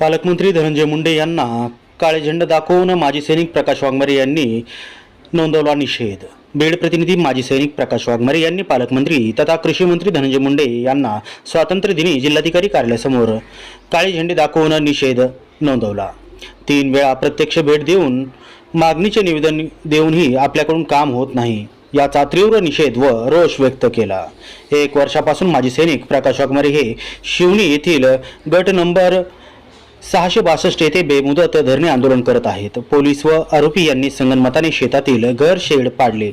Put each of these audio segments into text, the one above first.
पालकमंत्री धनंजय मुंडे यांना काळे झेंडा दाखवून माजी सैनिक प्रकाश वाघमारे यांनी नोंदवला निषेध. बीड प्रतिनिधी माजी सैनिक प्रकाश वाघमारे यांनी पालकमंत्री तथा कृषी मंत्री धनंजय मुंडे यांना स्वातंत्र्यदिनी जिल्हाधिकारी कार्यालयासमोर काळे झेंडे दाखवून निषेध नोंदवला. तीन वेळा प्रत्यक्ष भेट देऊन मागणीचे निवेदन देऊनही आपल्याकडून काम होत नाही याचा तीव्र निषेध व रोष व्यक्त केला. एक वर्षापासून माजी सैनिक प्रकाश वाघमारे हे शिवणी येथील गट नंबर सहाशे बासष्ट येथे बेमुदत धरणे आंदोलन करत आहेत. पोलीस व आरोपी यांनी संगनमताने शेतातील घर शेड पाडले.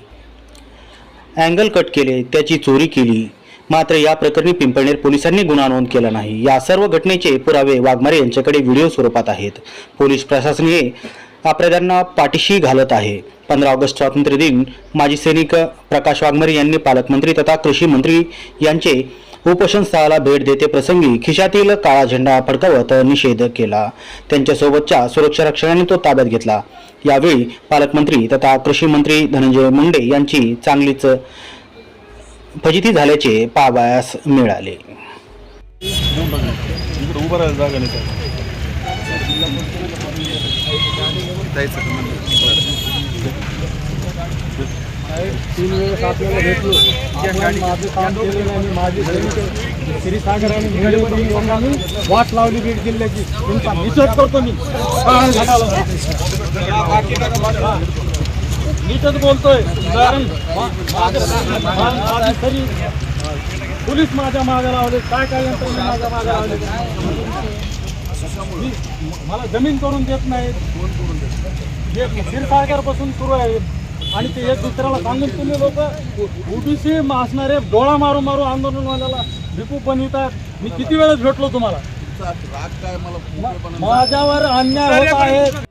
अँगल कट केले. त्याची चोरी केली. मात्र या प्रकरणी पिंपळनेर पोलिसांनी गुन्हा नोंद केला नाही. या सर्व घटनेचे पुरावे वाघमारे यांच्याकडे व्हिडिओ स्वरूपात आहेत. पोलीस प्रशासन हे अपराध्यांना पाठीशी घालत आहे. पंधरा ऑगस्ट स्वातंत्र्य दिन माजी सैनिक प्रकाश वाघमारे यांनी पालकमंत्री तथा कृषी मंत्री यांचे उपोषण स्थळाला भेट देते प्रसंगी खिशातील काळा झेंडा फडकावत निषेध केला. त्यांच्यासोबतच्या सुरक्षा रक्षकाने तो ताब्यात घेतला. यावेळी पालकमंत्री तथा कृषी मंत्री धनंजय मुंडे यांची चांगलीच फजिती झाल्याचे पाहावयास मिळाले. जागा तीन वेळेस आपल्याला भेटलो. आपण माझं काम केलेलं आणि माझी सैनिक क्षीरसागर आणि लोकांनी वाट लावली बीड जिल्ह्याची. तुमचा निषेध करतो मी. नीटच बोलतोय. कारण तरी पोलीस माझ्या मागे लावले. काय काय यंत्रणा माझ्या मागे लावले? मला जमीन करून देत नाहीत. हे क्षीरसागरपासून सुरू आहे. आणि ते एक दुसऱ्याला सांगून तुम्ही लोक ओबीसी असणारे डोळा मारू मारू आंदोलनवाल्याला भिकू बनवितात मी किती वेळेस भेटलो तुम्हाला? राग काय? मला मा- माझ्यावर अन्याय होत आहे.